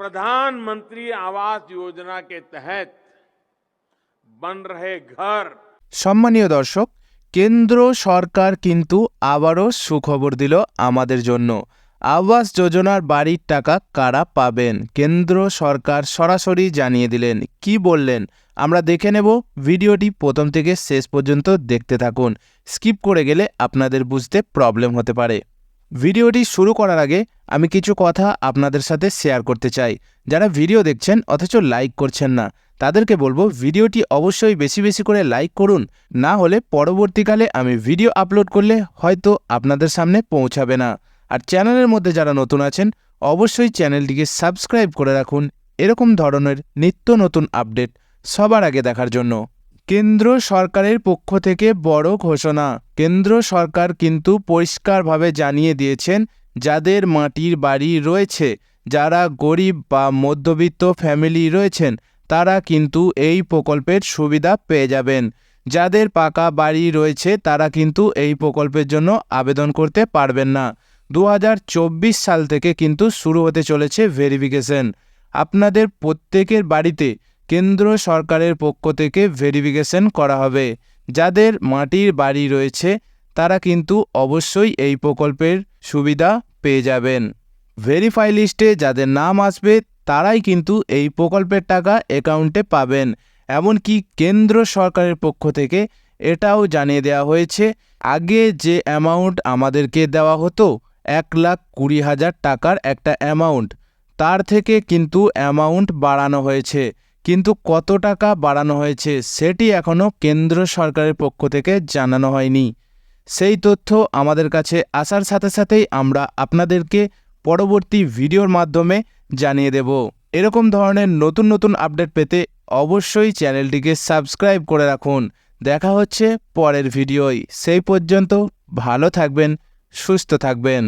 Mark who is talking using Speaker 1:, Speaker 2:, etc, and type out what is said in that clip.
Speaker 1: प्रधानमंत्री आवास योजना के तहत बन रहे घर
Speaker 2: সম্মানীয় দর্শক কেন্দ্র সরকার কিন্তু আবারও সুখবর দিল আমাদের জন্য আবাস যোজনার বাড়ির টাকা কারা পাবেন কেন্দ্র সরকার সরাসরি জানিয়ে দিলেন কি বললেন আমরা দেখে নেব ভিডিওটি প্রথম থেকে শেষ পর্যন্ত দেখতে থাকুন স্কিপ করে গেলে আপনাদের বুঝতে প্রবলেম হতে পারে ভিডিওটি শুরু করার আগে আমি কিছু কথা আপনাদের সাথে শেয়ার করতে চাই। যারা ভিডিও দেখছেন অথচ লাইক করছেন না, তাদেরকে বলব ভিডিওটি অবশ্যই বেশি বেশি করে লাইক করুন, না হলে পরবর্তীকালে আমি ভিডিও আপলোড করলে হয়তো আপনাদের সামনে পৌঁছাবে না। আর চ্যানেলের মধ্যে যারা নতুন আছেন, অবশ্যই চ্যানেলটিকে সাবস্ক্রাইব করে রাখুন। এরকম ধরনের নিত্য নতুন আপডেট সবার আগে দেখার জন্য। কেন্দ্র সরকারের পক্ষ থেকে বড় ঘোষণা। কেন্দ্র সরকার কিন্তু পরিষ্কারভাবে জানিয়ে দিয়েছেন, যাদের মাটির বাড়ি রয়েছে, যারা গরিব বা মধ্যবিত্ত ফ্যামিলি রয়েছেন, তারা কিন্তু এই প্রকল্পের সুবিধা পেয়ে যাবেন। যাদের পাকা বাড়ি রয়েছে, তারা কিন্তু এই প্রকল্পের জন্য আবেদন করতে পারবেন না। দু হাজার চব্বিশ সাল থেকে কিন্তু শুরু হতে চলেছে ভেরিফিকেশন আপনাদের প্রত্যেকের বাড়িতে কেন্দ্র সরকারের পক্ষ থেকে ভেরিফিকেশন করা হবে। যাদের মাটির বাড়ি রয়েছে, তারা কিন্তু অবশ্যই এই প্রকল্পের সুবিধা পেয়ে যাবেন। ভেরিফাই লিস্টে যাদের নাম আসবে, তারাই কিন্তু এই প্রকল্পের টাকা অ্যাকাউন্টে পাবেন। এমনকি কেন্দ্র সরকারের পক্ষ থেকে এটাও জানিয়ে দেওয়া হয়েছে, আগে যে অ্যামাউন্ট আমাদেরকে দেওয়া হতো, এক লাখ কুড়ি হাজার টাকার একটা অ্যামাউন্ট তার থেকে কিন্তু অ্যামাউন্ট বাড়ানো হয়েছে। কিন্তু কত টাকা বাড়ানো হয়েছে সেটি এখনও কেন্দ্র সরকারের পক্ষ থেকে জানানো হয়নি। সেই তথ্য আমাদের কাছে আসার সাথে সাথেই আমরা আপনাদেরকে পরবর্তী ভিডিওর মাধ্যমে জানিয়ে দেব। এরকম ধরনের নতুন নতুন আপডেট পেতে অবশ্যই চ্যানেলটিকে সাবস্ক্রাইব করে রাখুন। দেখা হচ্ছে পরের ভিডিওয়। সেই পর্যন্ত ভালো থাকবেন, সুস্থ থাকবেন।